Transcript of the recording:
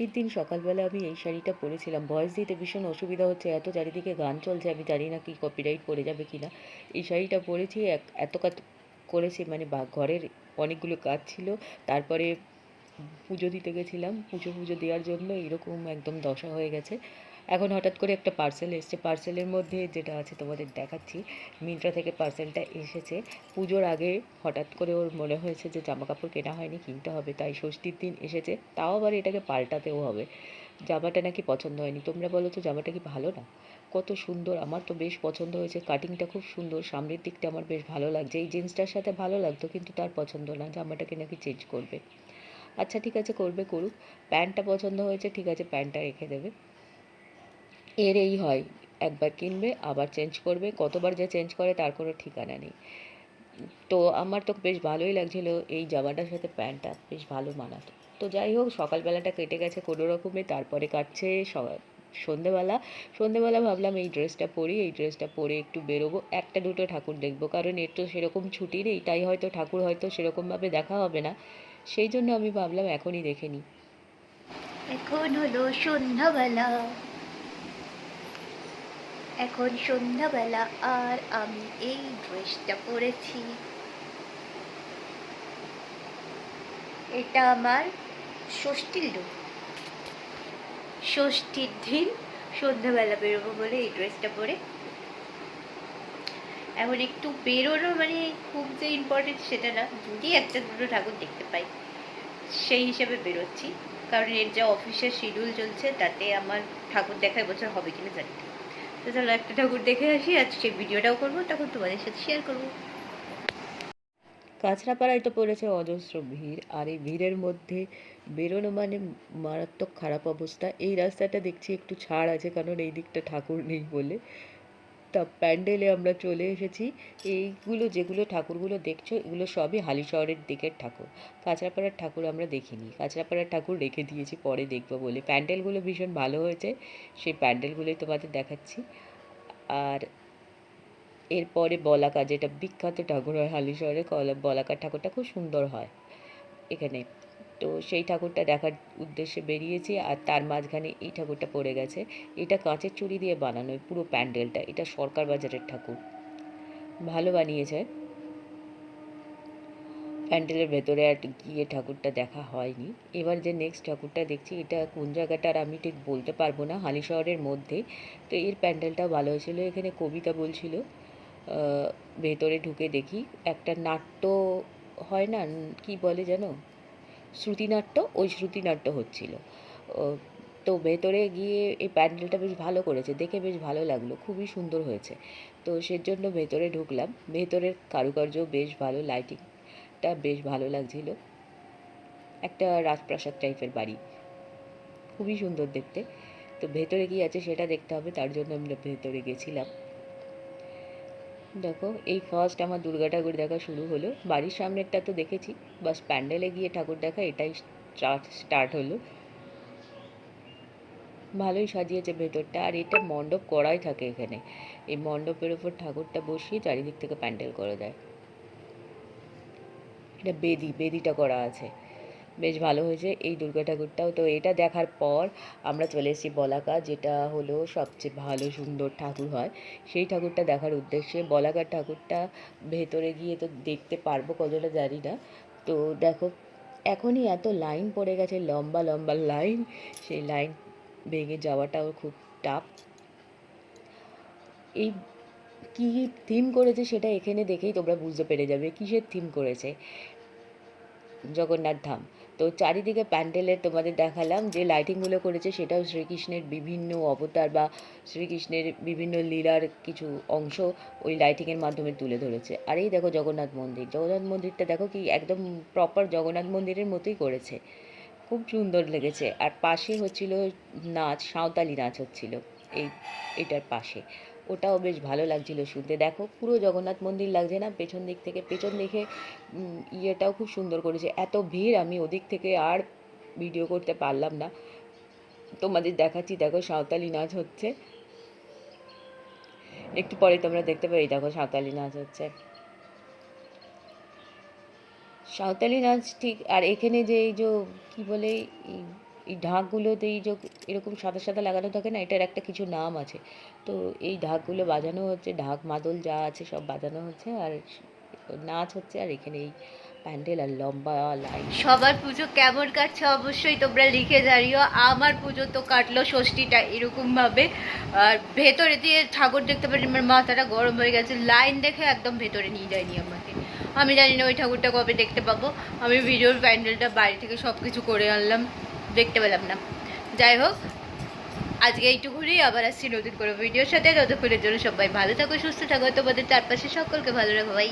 ষষ্ঠীর দিন সকালবেলা আমি এই শাড়িটা পরেছিলাম। ভয়েস দিতে ভীষণ অসুবিধা হচ্ছে, এত চারিদিকে গান চলছে, আমি জানি না কি কপিরাইট পড়ে যাবে কি না এই শাড়িটা পরেছি এত কাজ করেছি মানে বা, ঘরের অনেকগুলো কাজ ছিল, তারপরে পুজো দিতে গেছিলাম পুজো পুজো দেওয়ার জন্য এরকম একদম দশা হয়ে গেছে। এখন হঠাৎ করে একটা পার্সেল এসছে। পার্সেলের মধ্যে যেটা আছে তোমাদের দেখাচ্ছি মিন্ত্রা থেকে পার্সেলটা এসেছে। পুজোর আগে হঠাৎ করে ওর মনে হয়েছে যে জামা কাপড় কেনা হয়নি, কিনতে হবে, তাই ষষ্ঠীর দিন এসেছে। তাও আবার এটাকে পাল্টাতেও হবে। জামাটা নাকি পছন্দ হয়নি। তোমরা বলো তো, জামাটা কি ভালো না? কত সুন্দর, আমার তো বেশ পছন্দ হয়েছে। কাটিংটা খুব সুন্দর, সামনের দিকটা আমার বেশ ভালো লাগছে। এই জিন্সটার সাথে ভালো লাগতো, কিন্তু তার পছন্দ না, জামাটাকে নাকি চেঞ্জ করবে। আচ্ছা ঠিক আছে, করবে, করুক। প্যান্টটা পছন্দ হয়েছে, ঠিক আছে প্যান্টটা রেখে দেবে। এর এই হয়। একবার কিনবে, আবার চেঞ্জ করবে, কতবার যে চেঞ্জ করে তার কোনো ঠিকানা নেই। তো আমার তো বেশ ভালোই লাগছিল এই জামাটার সাথে প্যান্টটা, বেশ ভালো মানাতো। তো যাই হোক, সকালবেলাটা কেটে গেছে কোনো রকমে, তারপরে কাটছে সন্ধেবেলা। সন্ধেবেলা ভাবলাম এই ড্রেসটা পরি, এই ড্রেসটা পরে একটু বেরোবো। একটা দুটো ঠাকুর দেখব, কারণ এর তো সেরকম ছুটি নেই, তাই হয়তো ঠাকুর হয়তো সেরকমভাবে দেখা হবে না। সেই জন্য আমি ভাবলাম এখনই দেখে নিই। এখন হলো সন্ধ্যাবেলা। এখন সন্ধ্যাবেলা আর আমি এই ড্রেসটা পরেছি। এটা আমার ষষ্ঠীর লুক ষষ্ঠীর দিন সন্ধ্যাবেলা বেরোবো বলে এই ড্রেসটা পরে। এখন একটু বেরোনো মানে খুব যে ইম্পর্টেন্ট সেটা না, যদি একটা দুটো ঠাকুর দেখতে পাই, সেই হিসাবে বেরোচ্ছি। কারণ এর যা অফিসের শিডিউল চলছে, তাতে আমার ঠাকুর দেখা এবছর হবে কিনা জানি তো চলো একটা ঠাকুর দেখে আসি আর সেই ভিডিওটাও করব, তখন তোমাদের সাথে শেয়ার করব। কাঁচরাপাড়ায় তো পড়েছে অজস্র ভিড়, আর এই ভিড়ের মধ্যে বেরোনো মানে মারাত্মক খারাপ অবস্থা। এই রাস্তাটা দেখছি একটু ছাড় আছে, কারণ এই দিকটা ঠাকুর নেই বলে। তা প্যান্ডেলে আমরা চলে এসেছি। এইগুলো যেগুলো ঠাকুরগুলো দেখছ, এগুলো সবই হালি শহরের দিকের ঠাকুর। কাঁচরাপাড়ার ঠাকুর আমরা দেখিনি। কাঁচরাপাড়ার ঠাকুর রেখে দিয়েছি, পরে দেখব বলে। প্যান্ডেলগুলো ভীষণ ভালো হয়েছে, সেই প্যান্ডেলগুলোই তোমাদের দেখাচ্ছি। আর এরপরে বলাকা, যেটা বিখ্যাত ঠাকুর হয় হালিশহরে, কলা বলাকার ঠাকুরটা খুব সুন্দর হয়। এখানে তো সেই ঠাকুরটা দেখার উদ্দেশ্যে বেরিয়েছি আর তার মাঝখানে এই ঠাকুরটা পড়ে গেছে। এটা কাঁচের চুড়ি দিয়ে বানানো পুরো প্যান্ডেলটা, এটা সরকার বাজারের ঠাকুর। ভালো বানিয়েছে। প্যান্ডেলের ভেতরে আর গিয়ে ঠাকুরটা দেখা হয়নি। এবার যে নেক্সট ঠাকুরটা দেখছি, এটা কোন জায়গাটার আমি ঠিক বলতে পারব না, হালি শহরের মধ্যে। তো এর প্যান্ডেলটাও ভালো হয়েছিল, এখানে কবিতা বলছিল। ভেতরে ঢুকে দেখি, একটা নাট্য হয় না, কি বলে জানো? শ্রুতিনাট্য, ওই শ্রুতিনাট্য হচ্ছিল। তো ভেতরে গিয়ে এই প্যান্ডেলটা বেশ ভালো করেছে, দেখে বেশ ভালো লাগল, খুবই সুন্দর হয়েছে। তো সেজন্য ভেতরে ঢুকলাম, ভেতরের কারুকার্য বেশ ভালো, লাইটিংটা বেশ ভালো লাগছিল। একটা রাজপ্রাসাদ টাইপের বাড়ি, খুবই সুন্দর দেখতে। তো ভেতরে কি আছে সেটা দেখতে হবে, তার জন্য আমরা ভেতরে গেছিলাম। দেখো, এই ফার্স্ট আমার দুর্গা ঠাকুর দেখা শুরু হলো। বাড়ির সামনেরটা তো দেখেছি, বাস প্যান্ডেলে গিয়ে ঠাকুর দেখা, এটাই স্টার্ট হলো। ভালোই সাজিয়েছে ভেতরটা, আর এটা মণ্ডপ করাই থাকে এখানে। এই মণ্ডপের ওপর ঠাকুরটা বসিয়ে চারিদিক থেকে প্যান্ডেল করে দেয়। এটা বেদি, বেদিটা করা আছে। বেশ ভালো হয়েছে এই দুর্গা ঠাকুরটাও। তো এটা দেখার পর আমরা চলে এসেছি বলাকা, যেটা হলো সবচেয়ে ভালো সুন্দর ঠাকুর হয়। সেই ঠাকুরটা দেখার উদ্দেশ্যে বলাকার ঠাকুরটা ভেতরে গিয়ে তো দেখতে পারব কতটা জানি না। তো দেখো, এখনই এত লাইন পড়ে গেছে, লম্বা লম্বা লাইন। সেই লাইন ভেঙে যাওয়াটাও খুব টাফ এই কী থিম করেছে সেটা এখানে দেখেই তোমরা বুঝতে পেরে যাবে, কিসের থিম করেছে? জগন্নাথ ধাম। তো চারিদিকে প্যান্ডেলের তোমাদের দেখালাম, যে লাইটিংগুলো করেছে সেটাও শ্রীকৃষ্ণের বিভিন্ন অবতার বা শ্রীকৃষ্ণের বিভিন্ন লীলার কিছু অংশ ওই লাইটিংয়ের মাধ্যমে তুলে ধরেছে। আর এই দেখো জগন্নাথ মন্দির। জগন্নাথ মন্দিরটা দেখো কি একদম প্রপার জগন্নাথ মন্দিরের মতোই করেছে। খুব সুন্দর লেগেছে। আর পাশে হচ্ছিল নাচ, সাঁওতালি নাচ হচ্ছিল। এই, এটার পাশে। ওটাও বেশ ভালো লাগছিল শুনতে। দেখো, পুরো জগন্নাথ মন্দির লাগছে না? পেছন দিক থেকে, পেছন দিকে ইয়েটাও খুব সুন্দর করেছে। এত ভিড়, আমি ওদিক থেকে আর ভিডিও করতে পারলাম না। তোমাদের দেখাচ্ছি, দেখো সাঁওতালি নাচ হচ্ছে। একটু পরে তোমরা দেখতে এই দেখো সাঁওতালি নাচ হচ্ছে। সাঁওতালি নাচ ঠিক, আর এখানে যে এই যে, কি বলে এই ঢাকগুলোতে এই যে এরকম সাদা সাদা লাগানো থাকে না, এটার একটা কিছু নাম আছে। তো এই ঢাকগুলো বাজানো হচ্ছে, ঢাক, মাদল যা আছে সব বাজানো হচ্ছে আর নাচ হচ্ছে আর এখানে এই প্যান্ডেল আর লম্বা লাইন। সবার পুজো কেমন কাটছে অবশ্যই তোমরা লিখে জানিও, আমার পুজো তো কাটলো ষষ্ঠীটা এরকমভাবে। আর ভেতরে দিয়ে ঠাকুর দেখতে পারি, আমার মাথাটা গরম হয়ে গেছে, লাইন দেখে একদম ভেতরে নিয়ে যায়নি আমাকে। আমি জানি না ওই ঠাকুরটা কবে দেখতে পাবো, আমি ভিডিওর প্যান্ডেলটা বাড়ি থেকে সব কিছু করে আনলাম। দেখতে পেলাম না। যাই হোক, আজকে এইটুকুনি আবার আসছি নতুন করে ভিডিওর সাথে। ততক্ষণের জন্য সবাই ভালো থাকো, সুস্থ থাকো। তোমাদের চারপাশে সকলকে ভালো রাখো। ভাই